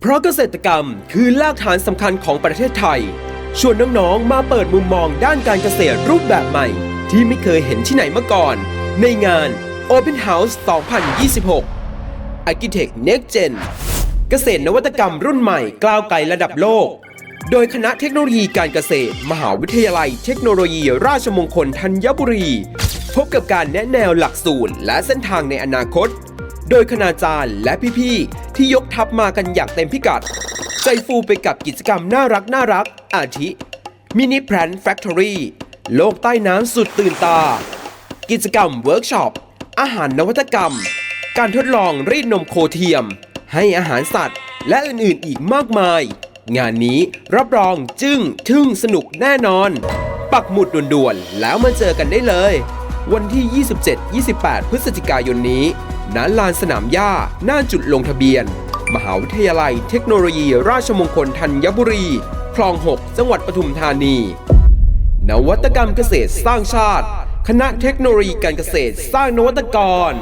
เพราะเกษตรกรรมคือรากฐานสำคัญของประเทศไทย ชวนน้องๆ มาเปิดมุมมองด้านการเกษตรรูปแบบใหม่ ที่ไม่เคยเห็นที่ไหนมาก่อน ในงาน Open House 2026 Architect Next Gen เกษตรนวัตกรรมรุ่นใหม่กล้าวไกลระดับโลก โดยคณะเทคโนโลยีการเกษตร มหาวิทยาลัยเทคโนโลยีราชมงคลธัญบุรี พบกับการแนะแนวหลักสูตรและเส้นทางในอนาคต โดยคณาจารย์และพี่ๆ ที่ยกทัพมากันอย่างเต็มพิกัด ใจฟูไปกับกิจกรรมน่ารักน่ารัก อาทิมินิแพลนแฟคทอรี่โลกใต้น้ำสุดตื่นตา กิจกรรมเวิร์กช็อป อาหารนวัตกรรม การทดลองรีดนมโคเทียม ให้อาหารสัตว์ และอื่นๆอีกมากมาย งานนี้รับรองจึ้งทึ่งสนุกแน่นอน ปักหมุดด่วนๆ แล้วมาเจอกันได้เลย วันที่ 27-28 พฤศจิกายนนี้ ณลานสนามหญ้าหน้าจุดลงทะเบียน มหาวิทยาลัยเทคโนโลยี ราชมงคลธัญบุรี คลอง 6 จังหวัดปทุมธานี นวัตกรรมเกษตรสร้างชาติ คณะเทคโนโลยีการเกษตรสร้างนวัตกร